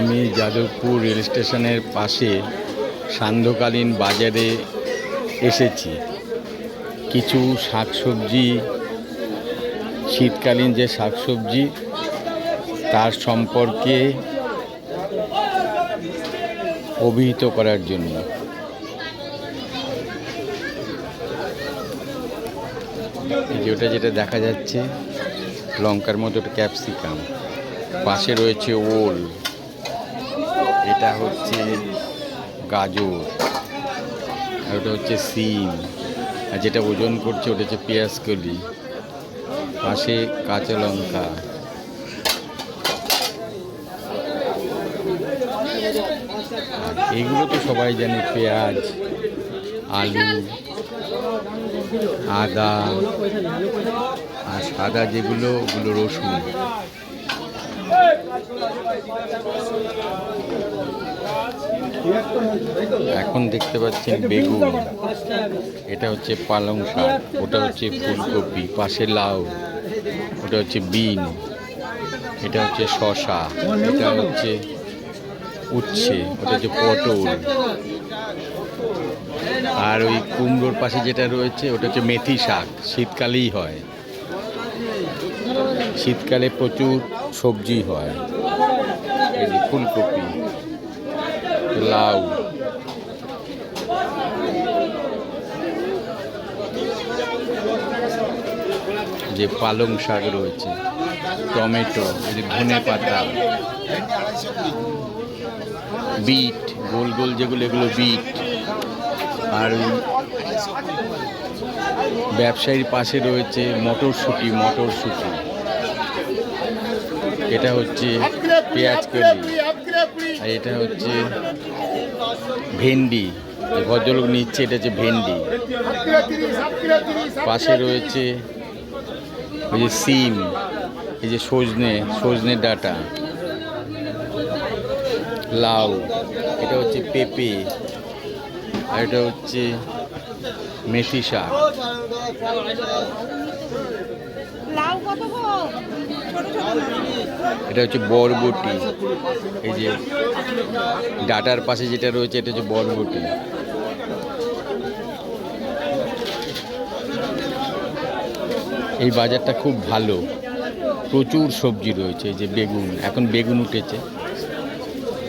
আমি যাদবপুর রেল স্টেশনের পাশে সান্ধ্যকালীন বাজারে এসেছি। কিছু শাকসবজি, শীতকালীন যে শাকসবজি, তার সম্পর্কে অভিহিত করার জন্য। এই যে ওটা যেটা দেখা যাচ্ছে, লঙ্কার মতো ক্যাপসিকাম। পাশে রয়েছে ওল। এটা হচ্ছে গাজর, আর ওটা হচ্ছে সিম, আর যেটা ওজন করছে ওটা হচ্ছে পেঁয়াজ কলি, পাশে কাঁচা লঙ্কা। এগুলো তো সবাই জানে, পেঁয়াজ, আলু, আদা, আর সাদা যেগুলো, ওগুলো রসুন। এখন দেখতে পাচ্ছেন বেগুন। এটা হচ্ছে পালং শাক, ওটা হচ্ছে ফুলকপি, পাশে লাউ, ওটা হচ্ছে বিন, এটা হচ্ছে শশা এটা হচ্ছে উচ্ছে, ওটা হচ্ছে পটল। আর ওই কুমড়োর পাশে যেটা রয়েছে, ওটা হচ্ছে মেথি শাক, শীতকালেই হয়। শীতকালে প্রচুর সবজি হয়। ফুলকপি, লাউ। যে পালং শাক রয়েছে, টমেটো যে ধনে পাতা, বিট, গোল গোল যেগুলো, এগুলো বিট। আর ব্যবসায়ীর পাশে রয়েছে মটরশুঁটি মটরশুঁটি। এটা হচ্ছে পেঁয়াজ কলি। আর এটা হচ্ছে ভেন্ডি। ভদ্রলোক নিচ্ছে, এটা হচ্ছে ভেন্ডি। পাশে রয়েছে ওই যে সিম, এই যে সজনে সজনে ডাটা। লাউ, এটা হচ্ছে পেঁপে। আর এটা হচ্ছে মেথি শাক। এটা হচ্ছে বরবটি। এই যে ডাটার পাশে যেটা রয়েছে, এটা হচ্ছে বরবটি। এই বাজারটা খুব ভালো। প্রচুর সবজি রয়েছে যে বেগুন। এখন বেগুন উঠেছে।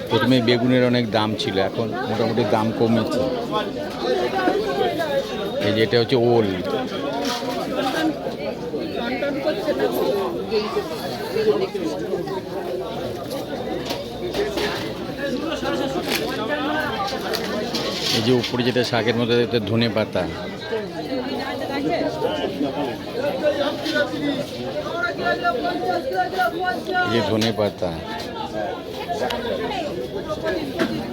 প্রথমে বেগুনের অনেক দাম ছিল, এখন মোটামুটি দাম কমেছে। এই যে এটা হচ্ছে ওল। এই যে উপরে যেটা শাকের মধ্যে ধনে পাতা। এই যে ধনে পাতা।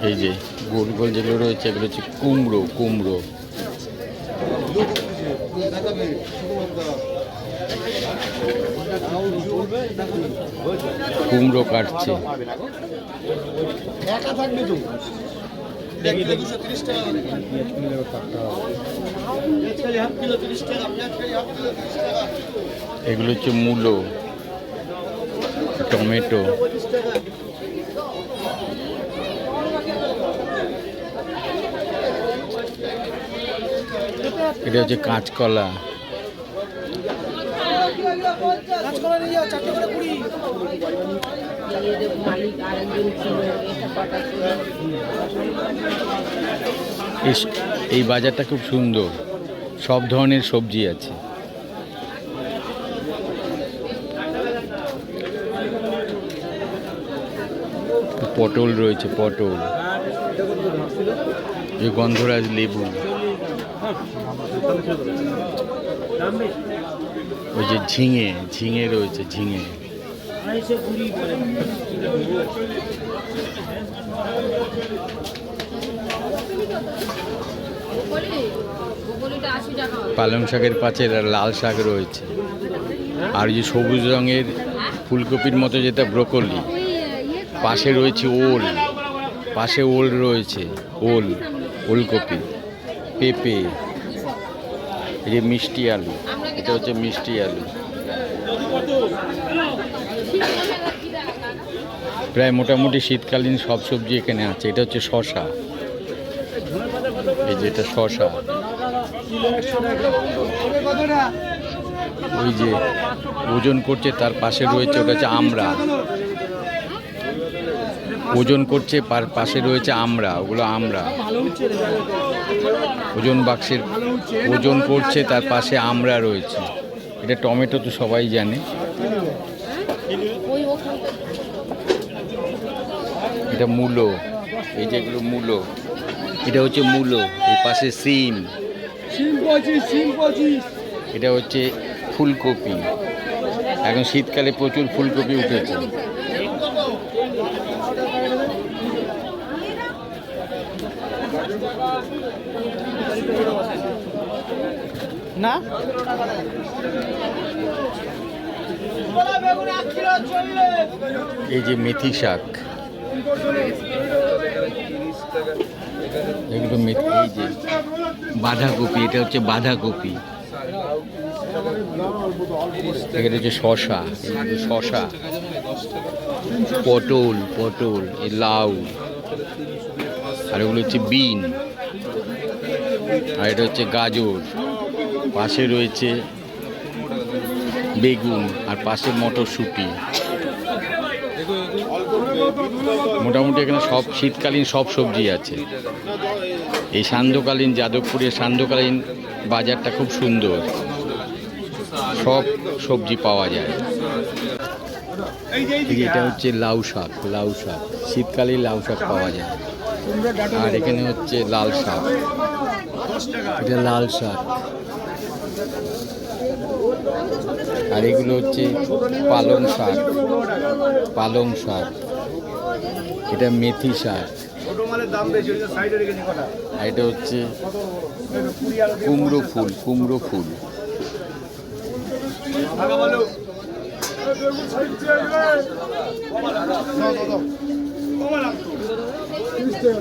এই যে গোল গোল যেগুলো রয়েছে, এগুলো হচ্ছে কুমড়ো কুমড়ো। কুমড়ো কাটছে। এগুলো হচ্ছে মূলো টমেটো। এটা হচ্ছে কাঁচকলা। এই বাজারটা খুব সুন্দর। সব ধরনের সবজি আছে। পটল রয়েছে পটল। গন্ধরাজ লেবু। ওই যে ঝিঙে ঝিঙে রয়েছে, ঝিঙে। পালং শাকের পাশে লাল শাক রয়েছে। আর যে সবুজ রঙের ফুলকপির মতো যেটা ব্রোকলি, পাশে রয়েছে ওল, পাশে ওল রয়েছে, ওল, ওলকপি, পেঁপে। এই যে মিষ্টি আলু, এটা হচ্ছে মিষ্টি আলু। প্রায় মোটামুটি শীতকালীন সব সবজি এখানে আছে, এটা হচ্ছে শশা এই যে এটা শশা ওই যে ওজন করছে, তার পাশে রয়েছে, ওটা হচ্ছে আমরা ওজন করছে পাশে রয়েছে আমরা, ওগুলো আমরা। ওজন বাক্সের ওজন করছে, তার পাশে আমরা রয়েছে। এটা টমেটো তো সবাই জানে। এটা মূলো, এই যেগুলো মূলো। এটা হচ্ছে মূলো, এই পাশে সিম। এটা হচ্ছে ফুলকপি। এখন শীতকালে প্রচুর ফুলকপি উঠেছে। না? এই যে মেথি শাক। এগুলো মেথি, এই যে বাঁধাকপি, এটা হচ্ছে বাঁধাকপি। এখানে হচ্ছে শশা শশা পটল পটল লাউ। আর এগুলো হচ্ছে বিন, আর এটা হচ্ছে গাজর, পাশে রয়েছে বেগুন, আর পাশে মটরশুঁটি। মোটামুটি এখানে সব, শীতকালীন সব সবজি আছে। এই সান্ধ্যকালীন, যাদবপুরের সান্ধ্যকালীন বাজারটা খুব সুন্দর। সব সবজি পাওয়া যায়। এটা হচ্ছে লাউ শাক লাউ শাক শীতকালে লাউ শাক পাওয়া যায়। আর এখানে হচ্ছে লাল শাক। এটা লাল শাক। আর এগুলো হচ্ছে পালং শাক। পালং শাক। এটা মেথি শাক। আর এটা হচ্ছে কুমড়ো ফুল কুমড়ো ফুল। টাকা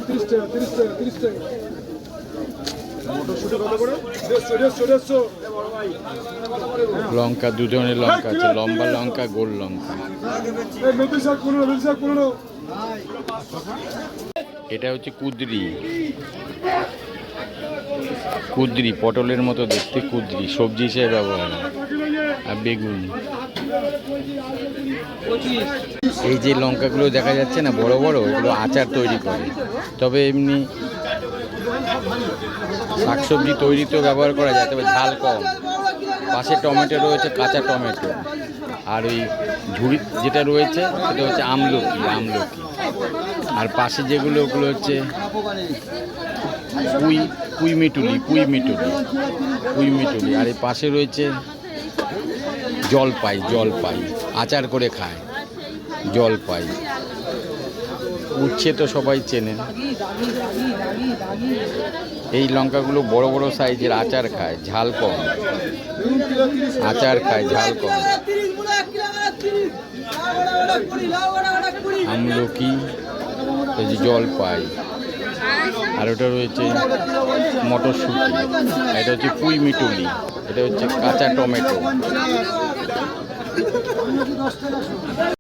দেড়শো দেড়শো দেড়শো লঙ্কা দু ধরনের লঙ্কা আছে লম্বা লঙ্কা গোল লঙ্কা। এটা হচ্ছে কুদরি। কুদরি পটলের মতো দেখতে কুদরি সবজি হিসেবে ব্যবহার হয়। বেগুন। এই যে লঙ্কাগুলো দেখা যাচ্ছে না, বড় বড় এগুলো আচার তৈরি করে। তবে এমনি শাকসবজি তৈরিতেও ব্যবহার করা যায়, তবে ঝাল কম। পাশে টমেটো রয়েছে, কাঁচা টমেটো। আর ওই ঝুড়ি যেটা রয়েছে, সেটা হচ্ছে আমলকি আমলকি। আর পাশে যেগুলো, ওগুলো হচ্ছে পুই পুই মিটুলি পুই মিটুলি পুই মিটুলি। আর এই পাশে রয়েছে জলপাই জলপাই আচার করে খায়, জল পাই। উচ্ছে তো সবাই চেনেন এই লঙ্কাগুলো বড় বড় সাইজের আচার খায়, ঝাল কম। আচার খায়, ঝাল কম। আমলকি, এই যে জলপাই আর ওটা রয়েছে মটরশুঁটি। এটা হচ্ছে পুঁই মিটুলি। এটা হচ্ছে কাঁচা টমেটো। দশ টাকা